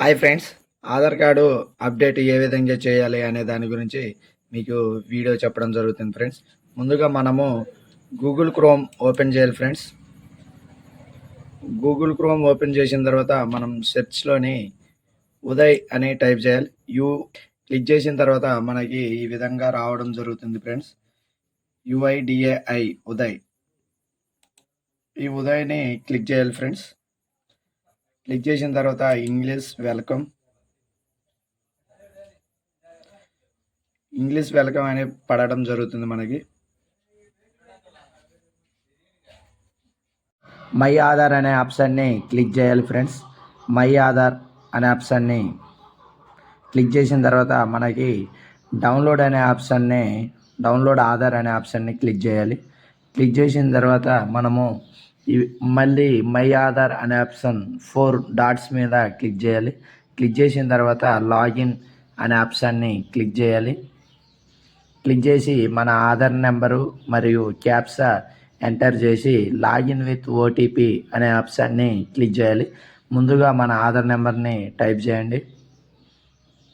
Hi friends Aadhaar card update ఏ విధంగా చేయాలి అనే దాని గురించి మీకు వీడియో చెప్పడం జరుగుతుంది ఫ్రెండ్స్. ముందుగా మనము గూగుల్ క్రోమ్ ఓపెన్ చేయాలి ఫ్రెండ్స్. గూగుల్ క్రోమ్ ఓపెన్ చేసిన తర్వాత మనం సెర్చ్లోని ఉదయ్ అని టైప్ చేయాలి. యూ క్లిక్ చేసిన తర్వాత మనకి ఈ విధంగా రావడం జరుగుతుంది ఫ్రెండ్స్. యుఐడిఏఐ ఉదయ్. ఈ ఉదయ్ని క్లిక్ చేయాలి ఫ్రెండ్స్. క్లిక్ చేసిన తర్వాత ఇంగ్లీష్ వెల్కమ్. ఇంగ్లీష్ వెల్కమ్ అనే పడడం జరుగుతుంది మనకి. మై ఆధార్ అనే ఆప్షన్ని క్లిక్ చేయాలి ఫ్రెండ్స్ మై ఆధార్ అనే ఆప్షన్ని క్లిక్ చేసిన తర్వాత మనకి డౌన్లోడ్ అనే ఆప్షన్ని డౌన్లోడ్ ఆధార్ అనే ఆప్షన్ని క్లిక్ చేయాలి. క్లిక్ చేసిన తర్వాత మనము మళ్ళీ మై ఆధార్ అనే ఆప్షన్ ఫోర్ డాట్స్ మీద క్లిక్ చేయాలి. క్లిక్ చేసిన తర్వాత లాగిన్ అనే ఆప్షన్ని క్లిక్ చేయాలి. క్లిక్ చేసి మన ఆధార్ నెంబరు మరియు క్యాప్సా ఎంటర్ చేసి లాగిన్ విత్ ఓటీపీ అనే ఆప్షన్ని క్లిక్ చేయాలి. ముందుగా మన ఆధార్ నెంబర్ని టైప్ చేయండి.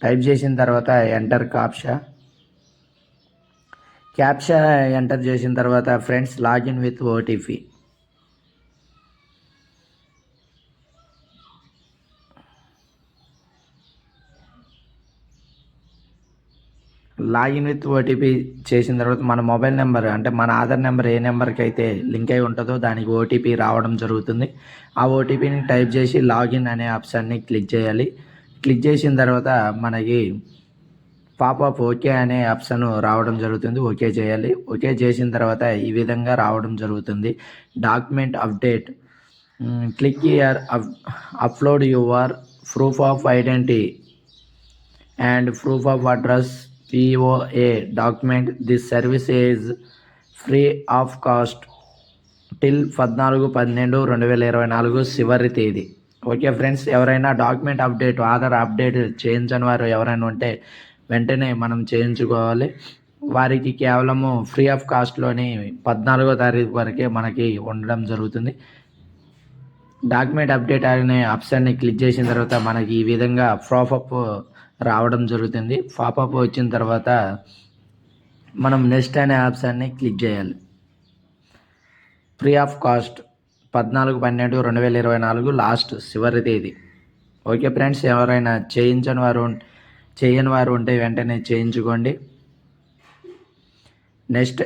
టైప్ చేసిన తర్వాత ఎంటర్ కాప్షా క్యాప్షా ఎంటర్ చేసిన తర్వాత friends login with OTP. Login with OTP చేసిన తర్వాత మన మొబైల్ నెంబర్ అంటే మన ఆధార్ నెంబర్ ఏ నెంబర్కి అయితే లింక్ అయి ఉంటుందో దానికి ఓటీపీ రావడం జరుగుతుంది. ఆ ఓటీపీని టైప్ చేసి లాగిన్ అనే ఆప్షన్ని క్లిక్ చేయాలి. క్లిక్ చేసిన తర్వాత మనకి పాపప్ ఓకే అనే ఆప్షన్ రావడం జరుగుతుంది. ఓకే చేయాలి. ఓకే చేసిన తర్వాత ఈ విధంగా రావడం జరుగుతుంది. Document update. Click here upload your proof of identity and proof of address POA document. This service is free of cost till పద్నాలుగు పన్నెండు రెండు వేల ఇరవై నాలుగు చివరి తేదీ. ఓకే ఫ్రెండ్స్ ఎవరైనా డాక్యుమెంట్ అప్డేట్ ఆధార్ అప్డేట్ చేయించని వారు ఎవరైనా ఉంటే వెంటనే మనం చేయించుకోవాలి. వారికి కేవలము ఫ్రీ ఆఫ్ కాస్ట్లోని పద్నాలుగో తారీఖు వరకే మనకి ఉండడం జరుగుతుంది. డాక్యుమెంట్ అప్డేట్ అనే ఆప్షన్ని క్లిక్ చేసిన తర్వాత మనకి ఈ విధంగా ప్రాపప్ రావడం జరుగుతుంది. పాపప్ వచ్చిన తర్వాత మనం నెక్స్ట్ అనే ఆప్షన్ని క్లిక్ చేయాలి. ఫ్రీ ఆఫ్ కాస్ట్ పద్నాలుగు పన్నెండు రెండు వేల ఇరవై నాలుగు లాస్ట్ చివరి తేదీ. ఓకే ఫ్రెండ్స్ ఎవరైనా చేయించని వారు చేయని వారు ఉంటే వెంటనే చేయించుకోండి. నెక్స్ట్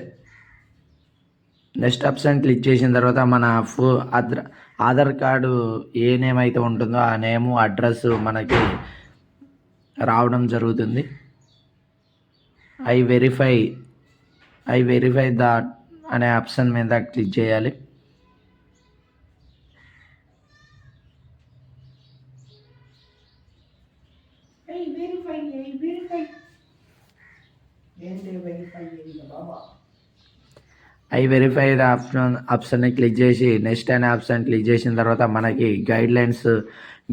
నెక్స్ట్ ఆప్షన్ క్లిక్ చేసిన తర్వాత మన ఫో ఆధార్ ఆధార్ కార్డు ఏ నేమ్ అయితే ఉంటుందో ఆ నేము అడ్రస్ మనకి రావడం జరుగుతుంది. I verify I verify that అనే ఆప్షన్ మీద క్లిక్ చేయాలి. వెరిఫై verify, ఏంటి వెరిఫై బాబా? ఐ వెరిఫై ఆప్షన్ ఆప్షన్ని క్లిక్ చేసి నెక్స్ట్ అనే ఆప్షన్ క్లిక్ చేసిన తర్వాత మనకి guidelines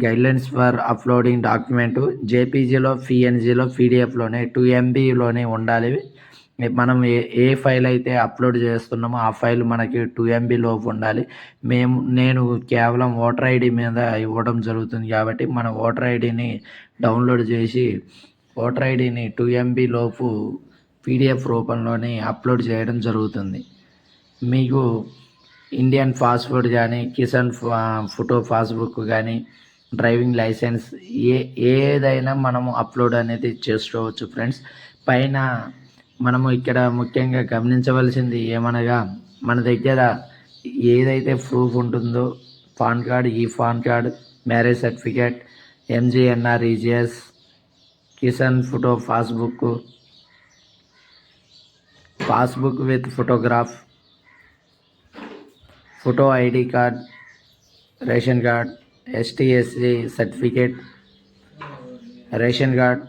guidelines for uploading document జేపీజీలో పిఎన్జీలో పీడిఎఫ్లోనే టూ ఎంబీలోనే ఉండాలి. మనం ఏ ఏ ఫైల్ అయితే అప్లోడ్ చేస్తున్నామో ఆ ఫైల్ మనకి టూ ఎంబీ లోపు ఉండాలి. మేము నేను కేవలం ఓటర్ ఐడి మీద ఇవ్వడం జరుగుతుంది కాబట్టి మన ఓటర్ ఐడిని డౌన్లోడ్ చేసి ఓటర్ ఐడిని టూ ఎంబీ లోపు పీడిఎఫ్ రూపంలోనే అప్లోడ్ చేయడం జరుగుతుంది. మీకు ఇండియన్ పాస్పోర్ట్ కానీ కిసాన్ ఫా- ఫోటో పాస్బుక్ కానీ డ్రైవింగ్ లైసెన్స్ ఏ ఏదైనా మనము అప్లోడ్ అనేది చేసుకోవచ్చు ఫ్రెండ్స్ పైన మనము ఇక్కడ ముఖ్యంగా గమనించవలసింది ఏమనగా మన దగ్గర ఏదైతే ప్రూఫ్ ఉంటుందో పాన్ కార్డ్ ఈ PAN card marriage certificate MGNREGS kisan photo passbook passbook with photograph photo ID card ration card ST SC certificate ration card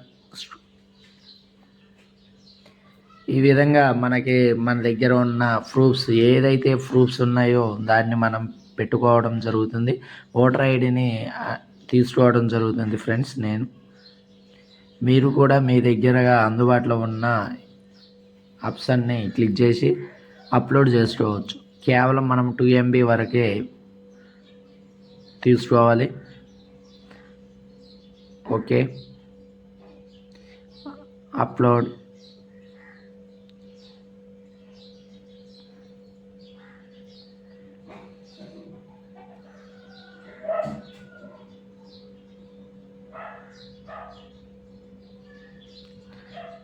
ఈ విధంగా మనకి మన దగ్గర ఉన్న ప్రూఫ్స్ ఏదైతే ప్రూఫ్స్ ఉన్నాయో దాన్ని మనం పెట్టుకోవడం జరుగుతుంది. ఓటర్ ఐడిని తీసుకోవడం జరుగుతుంది ఫ్రెండ్స్ నేను. మీరు కూడా మీ దగ్గరగా అందుబాటులో ఉన్న ఆప్షన్ని క్లిక్ చేసి అప్లోడ్ చేసుకోవచ్చు. కేవలం మనం టూ ఎంబీ వరకే తీసుకోవాలి. Okay upload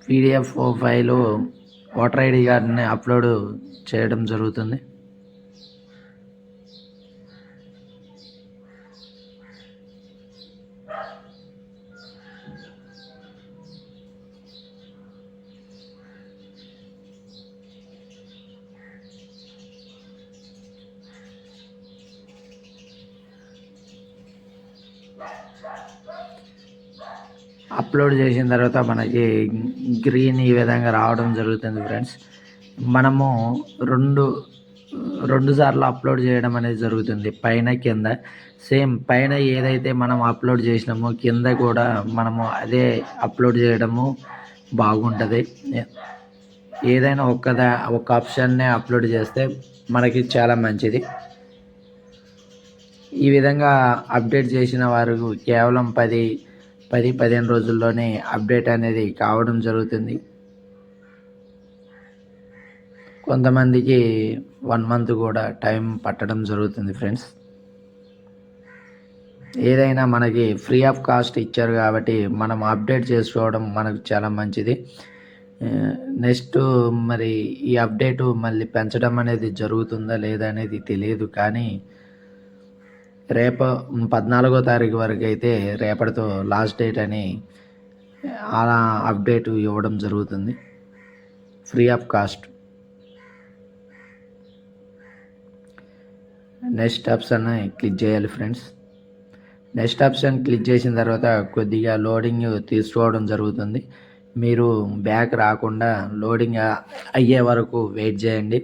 PDF file voter ID కార్డ్ని అప్లోడ్ చేయడం జరుగుతుంది. అప్లోడ్ చేసిన తర్వాత మనకి గ్రీన్ ఈ విధంగా రావడం జరుగుతుంది ఫ్రెండ్స్. మనము రెండు రెండు సార్లు అప్లోడ్ చేయడం అనేది జరుగుతుంది పైన కింద. సేమ్ పైన ఏదైతే మనం అప్లోడ్ చేసినామో కింద కూడా మనము అదే అప్లోడ్ చేయడము బాగుంటుంది. ఏదైనా ఒక్కదా ఒక ఆప్షన్నే అప్లోడ్ చేస్తే మనకి చాలా మంచిది. ఈ విధంగా అప్డేట్ చేసిన వారు కేవలం పది పది పదిహేను రోజుల్లోనే అప్డేట్ అనేది కావడం జరుగుతుంది. కొంతమందికి వన్ మంత్ కూడా టైం పట్టడం జరుగుతుంది ఫ్రెండ్స్. ఏదైనా మనకి ఫ్రీ ఆఫ్ కాస్ట్ ఇచ్చారు కాబట్టి మనం అప్డేట్ చేసుకోవడం మనకు చాలా మంచిది. నెక్స్ట్ మరి ఈ అప్డేటు మళ్ళీ పెంచడం అనేది జరుగుతుందా లేదా అనేది తెలియదు కానీ రేపు పద్నాలుగో తారీఖు వరకు అయితే రేపటితో లాస్ట్ డేట్ అని అలా అప్డేట్ ఇవ్వడం జరుగుతుంది. Free of cost. Next option click చేయాలి ఫ్రెండ్స్. నెక్స్ట్ ఆప్షన్ క్లిక్ చేసిన తర్వాత కొద్దిగా లోడింగ్ తీసుకోవడం జరుగుతుంది. మీరు బ్యాక్ రాకుండా లోడింగ్ అయ్యే వరకు వెయిట్ చేయండి.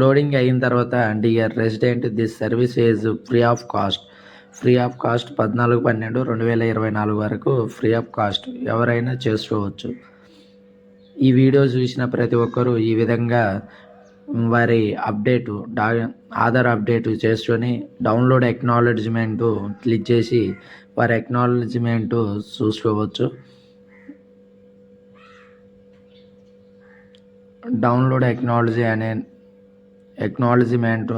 లోడింగ్ అయిన తర్వాత dear resident this service is free of cost. Free of cost పద్నాలుగు పన్నెండు రెండు వేల ఇరవై నాలుగు వరకు ఫ్రీ ఆఫ్ కాస్ట్ ఎవరైనా చేసుకోవచ్చు. ఈ వీడియో చూసిన ప్రతి ఒక్కరూ ఈ విధంగా వారి అప్డేటు డా ఆధార్ అప్డేట్ చేసుకొని డౌన్లోడ్ ఎక్నాలెడ్జ్మెంటు క్లిక్ చేసి వారి ఎక్నాలెడ్జ్మెంట్ చూసుకోవచ్చు. డౌన్లోడ్ ఎక్నాలజీ అనే ఎక్నాలజీమెంట్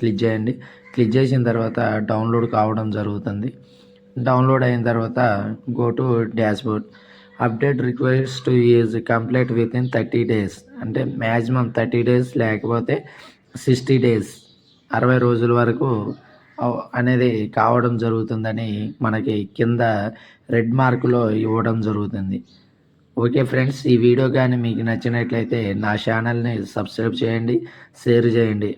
క్లిక్ చేయండి. క్లిక్ చేసిన తర్వాత డౌన్లోడ్ కావడం జరుగుతుంది. డౌన్లోడ్ అయిన తర్వాత go to dashboard update request is complete within thirty days అంటే మ్యాక్సిమం థర్టీ డేస్ లేకపోతే సిక్స్టీ డేస్ అరవై రోజుల వరకు అనేది కావడం జరుగుతుందని మనకి కింద రెడ్ మార్కులో ఇవ్వడం జరుగుతుంది. ఓకే ఫ్రెండ్స్ ఈ వీడియో కానీ మీకు నచ్చినట్లయితే నా ఛానల్ని సబ్స్క్రైబ్ చేయండి షేర్ చేయండి.